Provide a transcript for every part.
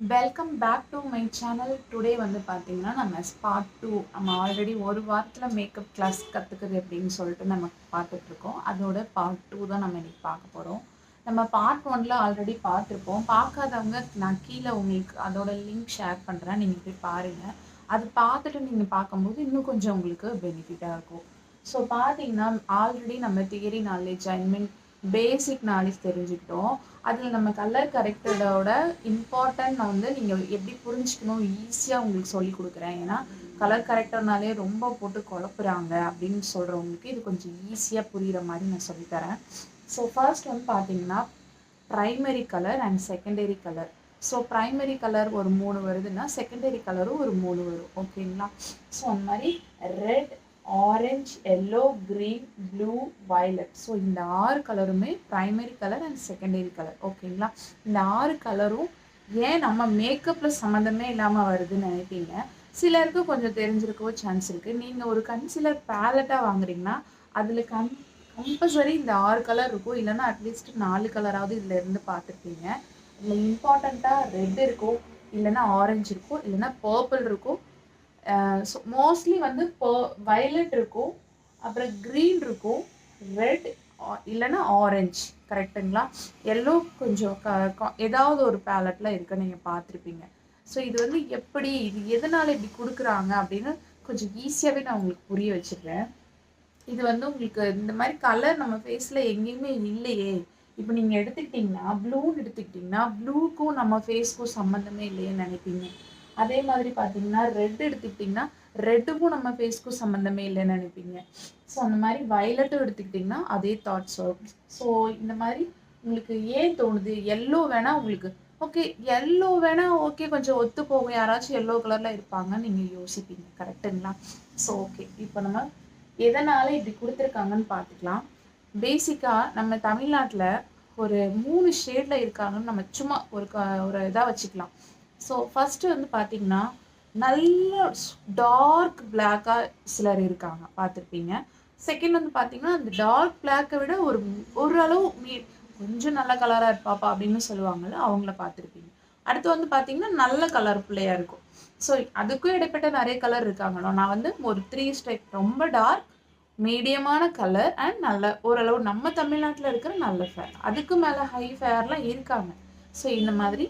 Welcome back to my channel today வந்து பார்த்தீங்கன்னா நம்ம ஸ்பாட் டூ நம்ம ஆல்ரெடி ஒரு வாரத்தில் மேக்கப் கிளாஸ் கற்றுக்குது அப்படின்னு சொல்லிட்டு நம்ம பார்த்துட்ருக்கோம் அதோட பார்ட் டூ தான் நம்ம இன்றைக்கி பார்க்க போகிறோம் நம்ம பார்ட் ஒன்ல ஆல்ரெடி பார்த்துருப்போம். பார்க்காதவங்க நான் கீழே உங்களுக்கு அதோட லிங்க் ஷேர் பண்ணுறேன் நீங்கள் போய் பாருங்கள் அது பார்த்துட்டு நீங்கள் பார்க்கும்போது இன்னும் கொஞ்சம் உங்களுக்கு பெனிஃபிட்டாக இருக்கும். ஸோ பார்த்தீங்கன்னா ஆல்ரெடி நம்ம theory knowledge I mean basic knowledge தெரிஞ்சுக்கிட்டோம். அதில் நம்ம கலர் கரெக்டடோட இம்பார்ட்டன்ட் வந்து நீங்கள் எப்படி புரிஞ்சுக்கணும் ஈஸியாக உங்களுக்கு சொல்லி கொடுக்குறேன். ஏன்னா கலர் கரெக்டர்னாலே ரொம்ப போட்டு குழப்புறாங்க அப்படின்னு சொல்கிறவங்களுக்கு இது கொஞ்சம் ஈஸியாக புரிகிற மாதிரி நான் சொல்லித்தரேன் ஸோ ஃபர்ஸ்ட் வந்து பார்த்தீங்கன்னா primary colour and secondary colour so primary colour ஒரு மூணு வருதுன்னா செகண்டரி கலரும் ஒரு மூணு வரும். ஓகேங்களா ஸோ அந்த மாதிரி red orange yellow green blue violet so இந்த ஆறு கலருமே primary colour and secondary colour ஓகேங்களா இந்த ஆறு கலரும் ஏன் நம்ம மேக்கப்பில் சம்மந்தமே இல்லாமல் வருதுன்னு நினைப்பீங்க? சிலருக்கு கொஞ்சம் தெரிஞ்சிருக்கவோ சான்ஸ் இருக்குது நீங்கள் ஒரு கன்சிலர் பேலட்டாக வாங்குறீங்கன்னா அதில் கம் கம்பல்சரி இந்த ஆறு கலர் இருக்கும். இல்லைன்னா அட்லீஸ்ட் நாலு கலராவது இதில் இருந்து பார்த்துருப்பீங்க. இதில் இம்பார்ட்டண்ட்டாக ரெட் இருக்கும் இல்லைன்னா ஆரஞ்சு இருக்கும் இல்லைன்னா பர்பிள் இருக்கும் மோஸ்ட்லி வந்து வயலட் இருக்கும். அப்புறம் க்ரீன் இருக்கும். ரெட் இல்லைன்னா ஆரஞ்சு கரெக்டுங்களா எல்லோ கொஞ்சம் க ஏதாவது ஒரு பேலட்டில் இருக்க நீங்கள் பார்த்துருப்பீங்க. ஸோ இது வந்து எப்படி இது எதனால் இப்படி கொடுக்குறாங்க அப்படின்னு கொஞ்சம் ஈஸியாகவே நான் உங்களுக்கு புரிய வச்சுருக்கேன் இது வந்து உங்களுக்கு இந்த மாதிரி கலர் நம்ம ஃபேஸில் எங்கேயுமே இல்லையே. இப்போ நீங்கள் எடுத்துக்கிட்டிங்கன்னா ப்ளூன்னு எடுத்துக்கிட்டிங்கன்னா ப்ளூக்கும் நம்ம ஃபேஸ்க்கும் சம்மந்தமே இல்லையேன்னு நினைப்பீங்க. அதே மாதிரி பார்த்தீங்கன்னா ரெட் எடுத்துக்கிட்டிங்கன்னா ரெட்டுக்கும் நம்ம ஃபேஸ்க்கும் சம்மந்தமே இல்லைன்னு நினைப்பீங்க. ஸோ அந்த மாதிரி வயலட்டும் எடுத்துக்கிட்டிங்கன்னா அதே தாட்ஸ் வரும். ஸோ இந்த மாதிரி உங்களுக்கு ஏன் தோணுது? எல்லோ வேணால் உங்களுக்கு ஓகே எல்லோ வேணால் ஓகே கொஞ்சம் ஒத்து போகும். யாராச்சும் எல்லோ கலரில் இருப்பாங்கன்னு நீங்கள் யோசிப்பீங்க. கரெக்டுங்களா ஸோ ஓகே இப்போ நம்ம எதனால் இப்படி கொடுத்துருக்காங்கன்னு பார்த்துக்கலாம். பேசிக்காக நம்ம தமிழ்நாட்டில் ஒரு மூணு ஷேடில் இருக்காங்கன்னு நம்ம சும்மா ஒரு க ஒரு இதாக வச்சுக்கலாம். ஸோ ஃபஸ்ட்டு வந்து பார்த்தீங்கன்னா நல்ல டார்க் பிளாக்காக சிலர் இருக்காங்க. பார்த்துருப்பீங்க செகண்ட் வந்து பார்த்தீங்கன்னா அந்த டார்க் பிளாக்கை விட ஒரு ஓரளவு மீ கொஞ்சம் நல்ல கலராக இருப்பாப்பா அப்படின்னு சொல்லுவாங்கல்ல அவங்கள பார்த்துருப்பீங்க அடுத்து வந்து பார்த்தீங்கன்னா நல்ல கலர் பிள்ளையாக இருக்கும். ஸோ அதுக்கும் இடைப்பட்ட நிறைய கலர் இருக்காங்களோ? நான் வந்து ஒரு த்ரீ ஸ்டைப் ரொம்ப டார்க் மீடியமான கலர் அண்ட் நல்ல ஓரளவு நம்ம தமிழ்நாட்டில் இருக்கிற நல்ல ஃபேர் அதுக்கு மேலே ஹை ஃபேர்லாம் இருக்காங்க. ஸோ இந்த மாதிரி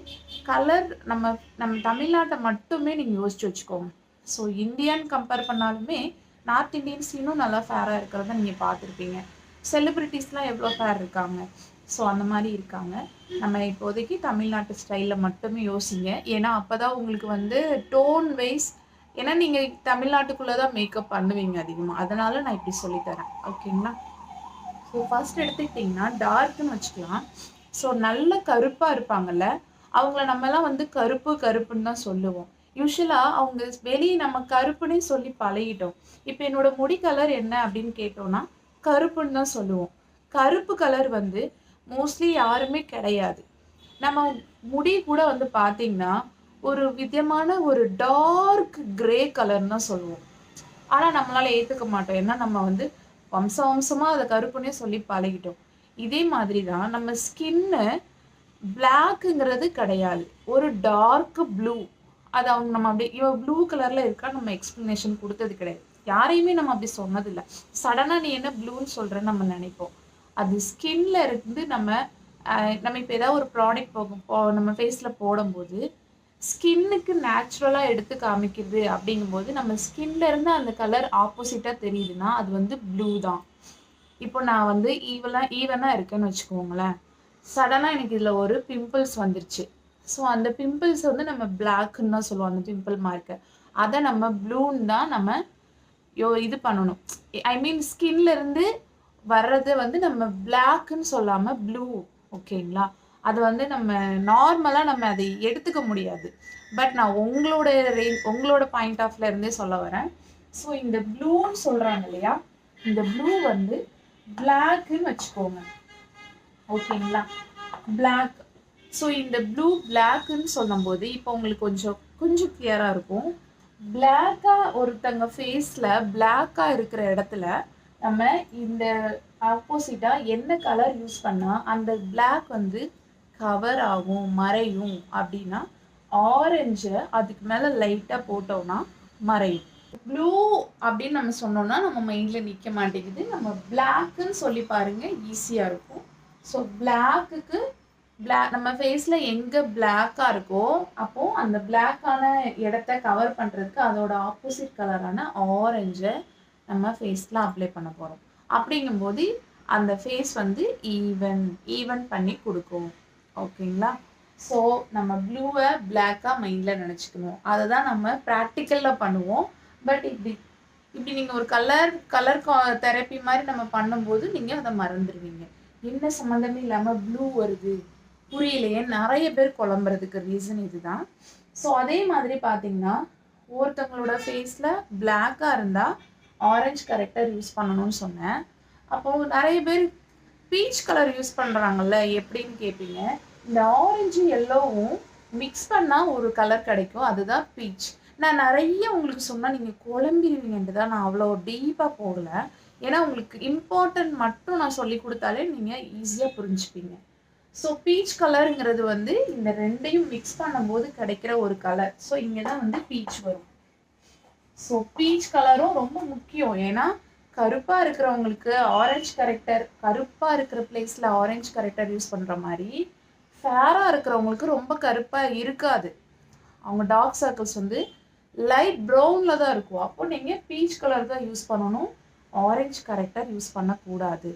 கலர் நம்ம நம்ம தமிழ்நாட்டை மட்டுமே நீங்கள் யோசிச்சு வச்சுக்கோங்க. ஸோ இந்தியன் கம்பேர் பண்ணாலுமே நார்த் இந்தியன்ஸ் இன்னும் நல்லா ஃபேராக இருக்கிறத நீங்கள் பார்த்துருப்பீங்க. செலிப்ரிட்டிஸ்லாம் எவ்வளோ ஃபேர் இருக்காங்க? ஸோ அந்த மாதிரி இருக்காங்க. நம்ம இப்போதைக்கு தமிழ்நாட்டு ஸ்டைலில் மட்டுமே யோசிங்க. ஏன்னா அப்போ தான் உங்களுக்கு வந்து டோன் வைஸ் ஏன்னா நீங்கள் தமிழ்நாட்டுக்குள்ளே தான் மேக்கப் பண்ணுவீங்க அதிகமாக அதனால் நான் இப்படி சொல்லித்தரேன். ஓகேங்களா ஸோ ஃபர்ஸ்ட் எடுத்துக்கிட்டிங்கன்னா டார்க்னு வச்சுக்கலாம். ஸோ நல்ல கருப்பாக இருப்பாங்கல்ல அவங்கள நம்மலாம் வந்து கருப்பு கருப்புன்னு தான் சொல்லுவோம். யூஸ்வலாக அவங்க வெளியே நம்ம கருப்புன்னே சொல்லி பழகிட்டோம். இப்போ என்னோட முடி கலர் என்ன அப்படின்னு கேட்டோம்னா கருப்புன்னு தான் சொல்லுவோம். கருப்பு கலர் வந்து மோஸ்ட்லி யாருமே கிடையாது. நம்ம முடி கூட வந்து பார்த்தீங்கன்னா ஒரு விதமான ஒரு டார்க் கிரே கலர்னு தான் சொல்லுவோம். ஆனால் நம்மளால் ஏற்றுக்க மாட்டோம். ஏன்னா நம்ம வந்து வம்ச வம்சமாக அதை கருப்புன்னே சொல்லி பழகிட்டோம். இதே மாதிரி தான் நம்ம ஸ்கின்னு பிளாக்குங்கிறது கிடையாது. ஒரு டார்க் ப்ளூ அது அவங்க நம்ம அப்படியே இவன் ப்ளூ கலரில் இருக்கா நம்ம எக்ஸ்ப்ளனேஷன் கொடுத்தது கிடையாது. யாரையுமே நம்ம அப்படி சொன்னதில்லை. சடனாக நீ என்ன ப்ளூன்னு சொல்கிறேன்னு நம்ம நினைப்போம். அது ஸ்கின்ல இருந்து நம்ம நம்ம இப்போ ஏதாவது ஒரு ப்ராடக்ட் போகும் நம்ம ஃபேஸில் போடும்போது ஸ்கின்னுக்கு நேச்சுரலாக எடுத்து காமிக்கிறது அப்படிங்கும்போது நம்ம ஸ்கின்ல இருந்து அந்த கலர் ஆப்போசிட்டாக தெரியுதுன்னா அது வந்து ப்ளூ தான். இப்போ நான் வந்து ஈவலாக ஈவனாக இருக்கேன்னு வச்சுக்கோங்களேன். சடனாக எனக்கு இதில் ஒரு பிம்பிள்ஸ் வந்துருச்சு. ஸோ அந்த பிம்பிள்ஸ் வந்து நம்ம பிளாக்குன்னு தான் சொல்லுவோம். அந்த பிம்பிள் மார்க்கை அதை நம்ம ப்ளூன்னு தான் நம்ம யோ இது பண்ணணும். ஐ மீன் ஸ்கின்லேருந்து வர்றது வந்து நம்ம பிளாக்குன்னு சொல்லாமல் ப்ளூ ஓகேங்களா அது வந்து நம்ம நார்மலாக நம்ம அதை எடுத்துக்க முடியாது. பட் நான் உங்களோட ரே உங்களோட பாயிண்ட் ஆஃப்ல இருந்தே சொல்ல வரேன். ஸோ இந்த ப்ளூன்னு சொல்கிறாங்க இல்லையா? இந்த ப்ளூ வந்து பிளாக்குன்னு வச்சுக்கோங்க. ஓகேங்களா பிளாக் ஸோ இந்த ப்ளூ பிளாக்குன்னு சொல்லும்போது இப்போ உங்களுக்கு கொஞ்சம் கொஞ்சம் கிளியராக இருக்கும். பிளாக்காக ஒருத்தங்க ஃபேஸில் பிளாக்காக இருக்கிற இடத்துல நம்ம இந்த ஆப்போசிட்டாக என்ன கலர் யூஸ் பண்ணால் அந்த பிளாக் வந்து கவர் ஆகும் மறையும். அப்படின்னா ஆரஞ்சை அதுக்கு மேலே லைட்டாக போட்டோம்னா மறையும். ப்ளூ அப்படின்னு நம்ம சொன்னோம்னா நம்ம மைண்டில் நிற்க மாட்டேங்குது. நம்ம பிளாக்குன்னு சொல்லி பாருங்கள் ஈஸியாக இருக்கும். ஸோ பிளாக்குக்கு பிளாக் நம்ம ஃபேஸில் எங்கே பிளாக்காக இருக்கோ அப்போது அந்த பிளாக்கான இடத்த கவர் பண்ணுறதுக்கு அதோட ஆப்போசிட் கலரான ஆரஞ்சை நம்ம ஃபேஸில் அப்ளை பண்ண போகிறோம் அப்படிங்கும்போது அந்த ஃபேஸ் வந்து ஈவன் ஈவன் பண்ணி கொடுக்கும். ஓகேங்களா ஸோ நம்ம ப்ளூவை பிளாக்காக மைண்டில் நினச்சிக்கணும். அதை தான் நம்ம ப்ராக்டிக்கலில் பண்ணுவோம். பட் இப்படி இப்படி நீங்கள் ஒரு கலர் கலர் தெரப்பி மாதிரி நம்ம பண்ணும்போது நீங்கள் அதை மறந்துடுவீங்க. என்ன சம்மந்தமே இல்லாமல் ப்ளூ வருது. புரியலையே. நிறைய பேர் குழம்புறதுக்கு ரீசன் இதுதான். ஸோ அதே மாதிரி பார்த்தீங்கன்னா ஒருத்தவங்களோட ஃபேஸில் பிளாக்காக இருந்தால் ஆரஞ்சு கரெக்டர் யூஸ் பண்ணணும்னு சொன்னேன். அப்போது நிறைய பேர் பீச் கலர் யூஸ் பண்ணுறாங்கல்ல எப்படின்னு கேட்பீங்க இந்த ஆரஞ்சு எல்லோவும் மிக்ஸ் பண்ணால் ஒரு கலர் கிடைக்கும். அதுதான் பீச் நான் நிறைய உங்களுக்கு சொன்னால் நீங்கள் குழம்பிடுவீங்கன்ட்டு தான் நான் அவ்வளோ டீப்பாக போகல. ஏன்னா உங்களுக்கு இம்பார்ட்டன்ட் மட்டும் நான் சொல்லி கொடுத்தாலே நீங்கள் ஈஸியாக புரிஞ்சுப்பீங்க. ஸோ பீச் கலருங்கிறது வந்து இந்த ரெண்டையும் மிக்ஸ் பண்ணும்போது கிடைக்கிற ஒரு கலர் ஸோ இங்கே தான் வந்து பீச் வரும். ஸோ பீச் கலரும் ரொம்ப முக்கியம். ஏன்னா கருப்பாக இருக்கிறவங்களுக்கு ஆரஞ்சு கரெக்டர் கருப்பாக இருக்கிற பிளேஸில் ஆரஞ்சு கரெக்டர் யூஸ் பண்ணுற மாதிரி ஃபேராக இருக்கிறவங்களுக்கு ரொம்ப கருப்பாக இருக்காது. அவங்க டார்க் சர்க்கிள்ஸ் வந்து லைட் ப்ரௌனில் தான் இருக்கும். அப்போ நீங்கள் பீச் கலர் தான் யூஸ் பண்ணணும். ஆரஞ்சு கரெக்டர் யூஸ் பண்ணக்கூடாது.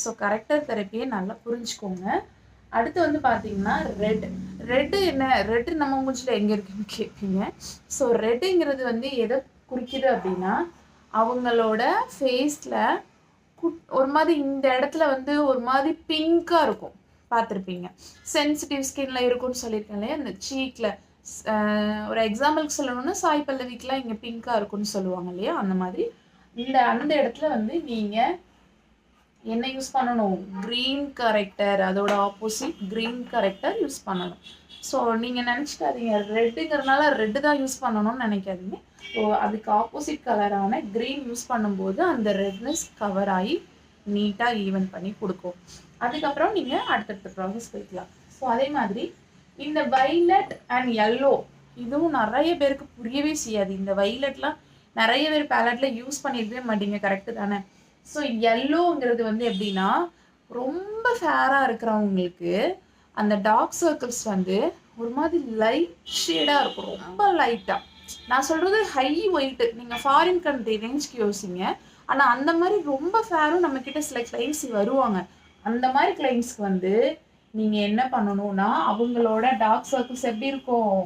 ஸோ கரெக்டர் தெரப்பியை நல்லா புரிஞ்சுக்கோங்க. அடுத்து வந்து பார்த்தீங்கன்னா ரெட் ரெட்டு என்ன? ரெட்டு நம்ம மூஞ்சில் எங்கே இருக்குன்னு கேட்பீங்க ஸோ ரெட்டுங்கிறது வந்து எதை குறிக்குது அப்படின்னா அவங்களோட ஃபேஸில் குட் ஒரு மாதிரி இந்த இடத்துல வந்து ஒரு மாதிரி பிங்காக இருக்கும். பார்த்துருப்பீங்க. சென்சிட்டிவ் ஸ்கின்ல இருக்கும்னு சொல்லியிருக்கேன் இல்லையா? அந்த சீக்கில் ஒரு எக்ஸாம்பிளுக்கு சொல்லணும்னா சாய் பல்லவிக்கெலாம் இங்கே பிங்காக இருக்கும்னு சொல்லுவாங்க இல்லையா? அந்த மாதிரி. இந்த அந்த இடத்துல வந்து நீங்கள் என்ன யூஸ் பண்ணணும்? க்ரீன் கரெக்டர் அதோட ஆப்போசிட் க்ரீன் கரெக்டர் யூஸ் பண்ணணும். ஸோ நீங்கள் நினச்சிக்காதீங்க. ரெட்டுங்கிறதுனால ரெட்டு தான் யூஸ் பண்ணணும்னு நினைக்காதீங்க. ஸோ அதுக்கு ஆப்போசிட் கலரான க்ரீன் யூஸ் பண்ணும்போது அந்த ரெட்னஸ் கவர் ஆகி நீட்டாக ஈவன் பண்ணி கொடுக்கும். அதுக்கப்புறம் நீங்கள் அடுத்தடுத்த ப்ராசஸ் போய்க்கலாம். ஸோ அதே மாதிரி இந்த வைலட் அண்ட் எல்லோ இதுவும் நிறைய பேருக்கு புரியவே செய்யாது. இந்த வைலட்லாம் நிறைய பேர் பேலட்டில் யூஸ் பண்ணியிருக்கவே மாட்டீங்க. கரெக்டு தானே? ஸோ எல்லோங்கிறது வந்து எப்படின்னா ரொம்ப ஃபேராக இருக்கிறவங்களுக்கு அந்த டார்க் சர்க்கிள்ஸ் வந்து ஒரு மாதிரி லைட் ஷேடாக இருக்கும். ரொம்ப லைட்டாக நான் சொல்கிறது ஹை ஒயிட்டு நீங்கள் ஃபாரின் கண்ட்ரி ரேஞ்ச்க்கு யோசிங்க. ஆனால் அந்த மாதிரி ரொம்ப ஃபேரும் நம்மக்கிட்ட சில கிளைம்ஸ் வருவாங்க. அந்த மாதிரி கிளைம்ஸ்க்கு வந்து நீங்கள் என்ன பண்ணணும்னா அவங்களோட டார்க் சர்க்கிள்ஸ் எப்படி இருக்கும்?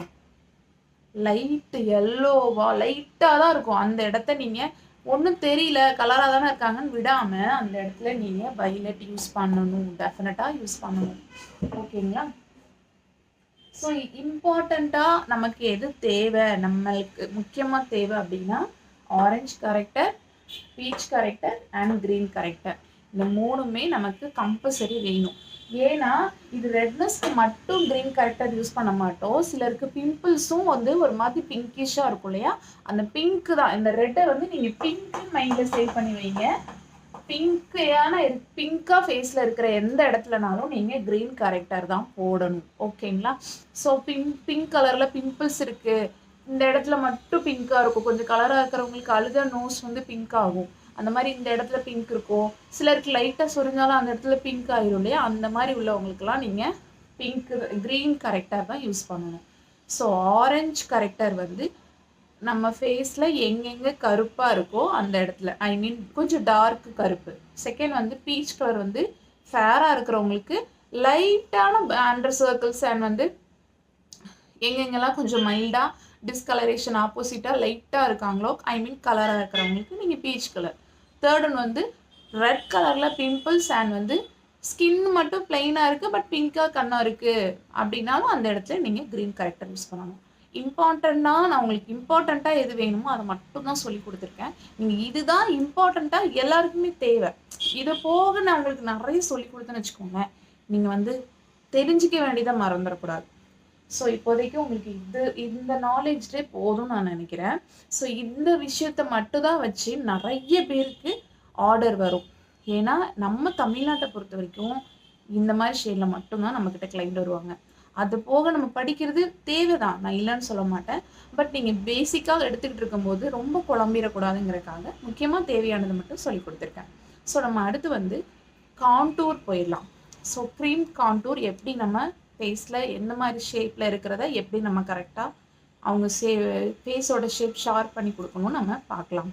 லைட்டு எல்லோவா லைட்டாக தான் இருக்கும். அந்த இடத்த நீங்கள் ஒன்றும் தெரியல கலராக தானே இருக்காங்கன்னு விடாமல் அந்த இடத்துல நீங்கள் வைலட் யூஸ் பண்ணணும். டெஃபினட்டாக யூஸ் பண்ணணும். ஓகேங்களா? ஸோ இம்பார்ட்டண்ட்டாக நமக்கு எது தேவை? நம்மளுக்கு முக்கியமாக தேவை அப்படின்னா orange corrector peach corrector and green corrector இந்த மூணுமே நமக்கு கம்பல்சரி வேணும். ஏன்னா இது ரெட்னஸ்க்கு மட்டும் க்ரீன் கரெக்டர் யூஸ் பண்ண மாட்டோம். சிலருக்கு பிம்பிள்ஸும் வந்து ஒரு மாதிரி பிங்கிஷாக இருக்கும் இல்லையா? அந்த பிங்க் தான். இந்த ரெட்டை வந்து நீங்கள் பிங்க் மைண்டில் சேவ் பண்ணி வைங்க. பிங்க்கான பிங்காக ஃபேஸில் இருக்கிற எந்த இடத்துலனாலும் நீங்கள் க்ரீன் கரெக்டர் தான் போடணும். ஓகேங்களா? ஸோ பிங்க் பிங்க் கலரில் பிம்பிள்ஸ் இருக்குது இந்த இடத்துல மட்டும் பிங்காக இருக்கும். கொஞ்சம் கலராக இருக்கிறவங்களுக்கு அழுத நோஸ் வந்து பிங்க் ஆகும். அந்த மாதிரி இந்த இடத்துல பிங்க் இருக்கும். சிலருக்கு லைட்டாக சொரிஞ்சாலும் அந்த இடத்துல பிங்க் ஆயிரும் இல்லையா? அந்த மாதிரி உள்ளவங்களுக்கெல்லாம் நீங்கள் பிங்க் க்ரீன் கரெக்டர் தான் யூஸ் பண்ணணும். ஸோ ஆரஞ்சு கரெக்டர் வந்து நம்ம ஃபேஸில் எங்கெங்கே கருப்பாக இருக்கோ அந்த இடத்துல. ஐ மீன் கொஞ்சம் டார்க் கருப்பு. செகண்ட் வந்து பீச் கலர் வந்து ஃபேராக இருக்கிறவங்களுக்கு லைட்டான அண்டர் சர்க்கிள்ஸ் அண்ட் வந்து எங்கெங்கெல்லாம் கொஞ்சம் மைல்டாக டிஸ்கலரேஷன் ஆப்போசிட்டாக லைட்டாக இருக்காங்களோ ஐ மீன் கலராக இருக்கிறவங்களுக்கு நீங்கள் பீச் கலர் தேர்ட் ஒன் வந்து ரெட் கலரில் பிம்பிள்ஸ் அண்ட் வந்து ஸ்கின் மட்டும் பிளெயினாக இருக்குது பட் பிங்காக கண்ணாக இருக்குது அப்படின்னாலும் அந்த இடத்துல நீங்கள் க்ரீன் கரெக்டர் யூஸ் பண்ணணும். இம்பார்ட்டண்ட்டாக நான் உங்களுக்கு இம்பார்ட்டண்ட்டாக எது வேணுமோ அதை மட்டும் தான் சொல்லி கொடுத்துருக்கேன். நீங்கள் இதுதான் இம்பார்ட்டண்ட்டாக எல்லாருக்குமே தேவை. இதை போக நான் உங்களுக்கு நிறைய சொல்லி கொடுத்தேன்னு வச்சுக்கோங்க நீங்கள் வந்து தெரிஞ்சிக்க வேண்டியதை மறந்துடக்கூடாது ஸோ இப்போதைக்கு உங்களுக்கு இது இந்த நாலேஜ்லே போதும் நான் நினைக்கிறேன். ஸோ இந்த விஷயத்தை மட்டும் தான் வச்சு நிறைய பேருக்கு ஆர்டர் வரும். ஏன்னா நம்ம தமிழ்நாட்டை பொறுத்த வரைக்கும் இந்த மாதிரி ஷேடில் மட்டும்தான் நம்மக்கிட்ட கிளைண்ட் வருவாங்க. அது போக நம்ம படிக்கிறது தேவை தான் நான் இல்லைன்னு சொல்ல மாட்டேன். பட் நீங்கள் பேசிக்காக எடுத்துக்கிட்டு இருக்கும்போது ரொம்ப குழம்பிடக்கூடாதுங்கிறக்காக முக்கியமாக தேவையானது மட்டும் சொல்லி கொடுத்துருக்கேன். ஸோ நம்ம அடுத்து வந்து கான்டூர் போயிடலாம். ஸோ க்ரீம் கான்டூர் எப்படி நம்ம ஃபேஸில் எந்த மாதிரி ஷேப்பில் இருக்கிறத எப்படி நம்ம கரெக்டாக அவங்க சே ஃபேஸோட ஷேப் ஷார்ப் பண்ணி கொடுக்கணும் நம்ம பார்க்கலாம்.